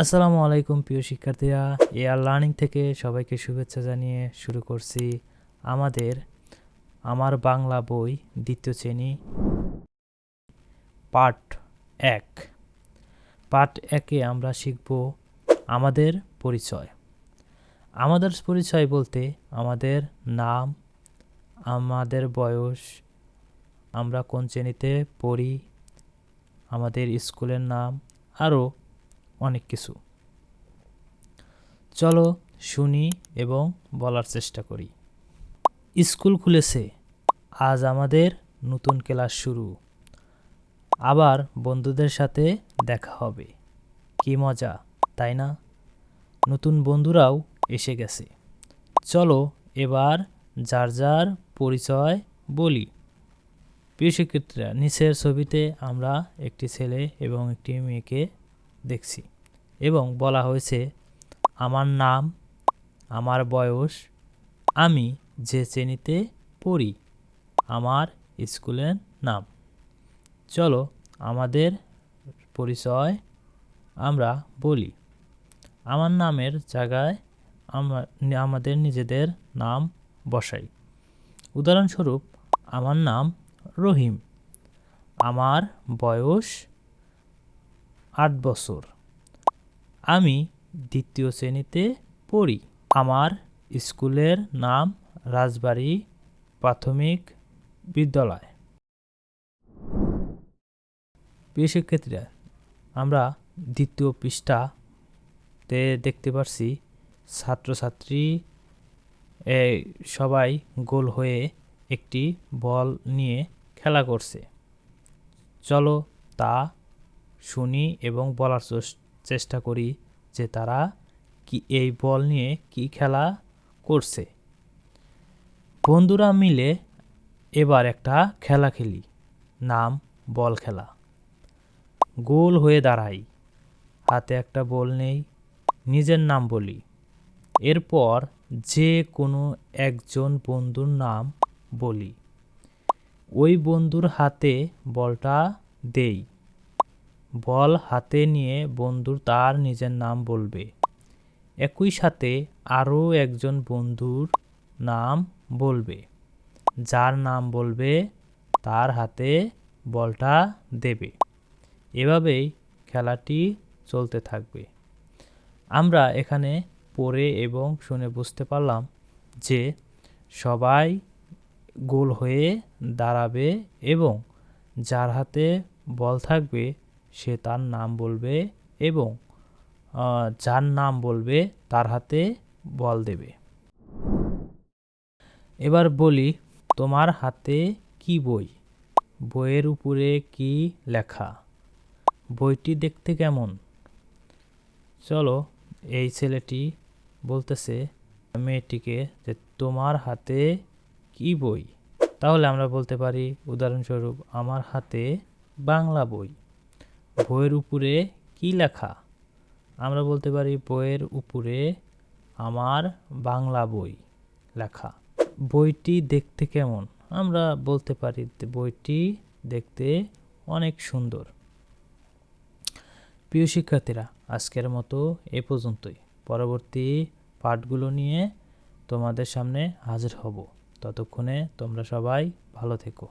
আসসালামু আলাইকুম, প্রিয় শিক্ষার্থীরা। এআর লার্নিং থেকে সবাইকে শুভেচ্ছা জানিয়ে শুরু করছি আমাদের, আমার বাংলা বই দ্বিতীয় শ্রেণি, পার্ট এক। পার্ট একে আমরা শিখব আমাদের পরিচয়। আমাদের পরিচয় বলতে আমাদের নাম, আমাদের বয়স, আমরা কোন শ্রেণীতে পড়ি, আমাদের স্কুলের নাম, আরও অনেক কিছু। চলো শুনি এবং বলার চেষ্টা করি। স্কুল খুলেছে। আজ আমাদের নতুন ক্লাস শুরু। আবার বন্ধুদের সাথে দেখা হবে। কি মজা, তাই না? নতুন বন্ধুরাও এসে গেছে। চলো এবার যার যার পরিচয় বলি। প্রিয় শিক্ষার্থীরা, নিচের ছবিতে আমরা একটি ছেলে এবং একটি মেয়েকে দেখছি। এবং বলা হয়েছে, আমার নাম, আমার বয়স, আমি যে শ্রেণীতে পড়ি, আমার স্কুলের নাম। চলো আমাদের পরিচয় আমরা বলি। আমার নামের জায়গায় আমরা, আমাদের নিজেদের নাম বসাই। উদাহরণস্বরূপ, আমার নাম রহিম। আমার বয়স আট বছর। আমি দ্বিতীয় শ্রেণীতে পড়ি। আমার স্কুলের নাম রাজবাড়ি প্রাথমিক বিদ্যালয়। প্রিয় শিক্ষার্থীরা আমরা দ্বিতীয় পৃষ্ঠাতে দেখতে পারছি, ছাত্রছাত্রী সবাই গোল হয়ে একটি বল নিয়ে খেলা করছে। চলো তা শুনি এবং বলার চেষ্টা করি যে তারা কি এই বল নিয়ে কি খেলা করছে। বন্ধুরা মিলে এবার একটা খেলা খেলি, নাম বল খেলা। গোল হয়ে দাঁড়াই, হাতে একটা বল নেই, নিজের নাম বলি। এরপর যে কোনো একজন বন্ধুর নাম বলি। ওই বন্ধুর হাতে বলটা দেই। বল হাতে নিয়ে বন্ধু তার নিজের নাম বলবে। একই সাথে আরও একজন বন্ধুর নাম বলবে। যার নাম বলবে, তার হাতে বলটা দেবে। এভাবেই খেলাটি চলতে থাকবে। আমরা এখানে পড়ে এবং শুনে বুঝতে পারলাম যে সবাই গোল হয়ে দাঁড়াবে এবং যার হাতে বল থাকবে সে তার নাম বলবে এবং যার নাম বলবে তার হাতে বল দেবে। এবার বলি, তোমার হাতে কি বই? বইয়ের উপরে কি লেখা? বইটি দেখতে কেমন? চলো, এই ছেলেটি বলতেছে মেয়েটিকে যে, তোমার হাতে কি বই? তাহলে আমরা বলতে পারি, উদাহরণস্বরূপ, আমার হাতে বাংলা বই। বইয়ের উপরে কি লেখা? আমরা বলতে পারি বইয়ের উপরে আমার বাংলা বই লেখা। বইটি দেখতে কেমন? আমরা বলতে পারি বইটি দেখতে অনেক সুন্দর। প্রিয় শিক্ষার্থীরা, আজকের মতো এ পর্যন্তই। পরবর্তী পাঠগুলো নিয়ে তোমাদের সামনে হাজির হব। ততক্ষণে তোমরা সবাই ভালো থেকো।